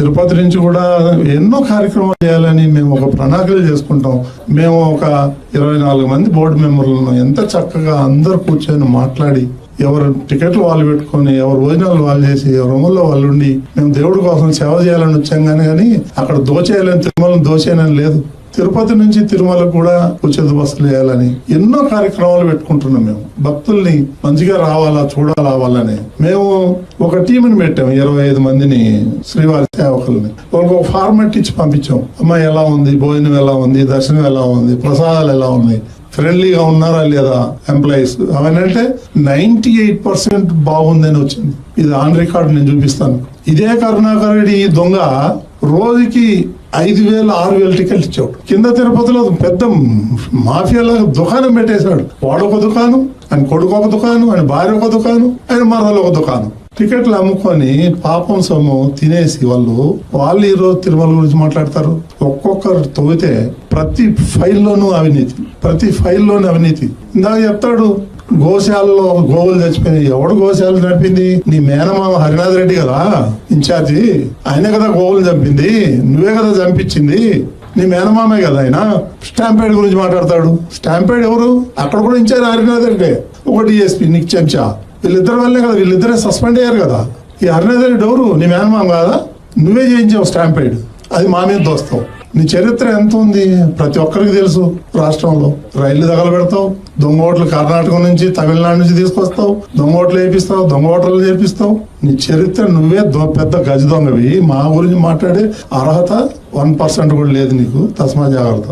తిరుపతి నుంచి కూడా ఎన్నో కార్యక్రమాలు చేయాలని మేము ఒక ప్రణాళికలు చేసుకుంటాం. మేము ఒక ఇరవై నాలుగు మంది బోర్డు మెంబర్లను ఎంత చక్కగా అందరు కూర్చొని మాట్లాడి ఎవరు టికెట్లు వాళ్ళు పెట్టుకొని ఎవరు భోజనాలు వాళ్ళు చేసి రూముల్లో వాళ్ళు ఉండి మేము దేవుడి కోసం సేవ చేయాలని వచ్చాం కానీ కానీ అక్కడ దోచేయాలని తిరుమలను దోచేయాలని లేదు. తిరుపతి నుంచి తిరుమల కూడా ఉచిత బస్సులు వేయాలని ఎన్నో కార్యక్రమాలు పెట్టుకుంటున్నాం మేము. భక్తుల్ని మంచిగా రావాలా చూడాలా వాళ్ళని. మేము ఒక టీంని పెట్టాం ఇరవై ఐదు మందిని శ్రీవారి సేవకుల్ని. వాళ్ళకి ఒక ఫార్మాట్ ఇచ్చి పంపించాం. అమ్మాయి ఎలా ఉంది? భోజనం ఎలా ఉంది? దర్శనం ఎలా ఉంది? ప్రసాదాలు ఎలా ఉన్నాయి? ఫ్రెండ్లీగా ఉన్నారా లేదా ఎంప్లాయీస్? అవనంటే నైన్టీ ఎయిట్ పర్సెంట్ బాగుందని వచ్చింది. ఇది ఆన్ రికార్డ్ నేను చూపిస్తాను. ఇదే కరుణాకర్ రెడ్డి ఈ దొంగ రోజుకి ఐదు వేలు ఆరు వేలు టికెట్ ఇచ్చాడు కింద తిరుపతిలో పెద్ద మాఫియాలాగా దుకాణం పెట్టేశాడు. వాడు ఒక దుకాణం ఆయన కొడుకు ఒక దుకాణం ఆయన భార్య ఒక దుకాణం ఆయన మరదలు ఒక దుకాణం. టికెట్లు అమ్ముకొని పాపం సొమ్ము తినేసి వాళ్ళు వాళ్ళు ఈరోజు తిరుమల గురించి మాట్లాడతారు? ఒక్కొక్కరు తవ్వితే ప్రతి ఫైల్లోనూ అవినీతి. ప్రతి ఫైల్లోనూ అవినీతి. ఇందాక చెప్తాడు గోశాలలో గోవులు చచ్చిపోయింది. ఎవడు గోశాల నడిపింది? నీ మేనమామ హరినాథ్ రెడ్డి కదా ఇన్ఛార్జి. ఆయనే కదా గోవులు చంపింది. నువ్వే కదా చంపించింది. నీ మేనమామే కదా ఆయన. స్టాంపేడ్ గురించి మాట్లాడతాడు. స్టాంపేడ్ ఎవరు? అక్కడ కూడా ఇన్ఛార్జ్ హరినాథ్ రెడ్డి. ఒక డిఎస్పీ నీకు చెంచా. వీళ్ళిద్దరి వల్లే కదా వీళ్ళిద్దరే సస్పెండ్ అయ్యారు కదా. ఈ హరినాథ్ రెడ్డి ఎవరు? నీ మేనమామ కాదా? నువ్వే చేయించావు స్టాంపేడ్. అది మా మీద దోస్తావు. నీ చరిత్ర ఎంత ఉంది? ప్రతి ఒక్కరికి తెలుసు రాష్ట్రంలో. రైళ్ళు తగలబెడతావు దొంగ ఓట్లు కర్ణాటక నుంచి తమిళనాడు నుంచి తీసుకొస్తావు దొంగ ఓట్లు వేపిస్తావు దొంగ ఓటర్లు చేపిస్తావు నీ చరిత్ర నువ్వే పెద్ద గజ దొంగవి. మా గురించి మాట్లాడే అర్హత వన్ పర్సెంట్ కూడా లేదు నీకు. తస్మా జాగ్రత్త.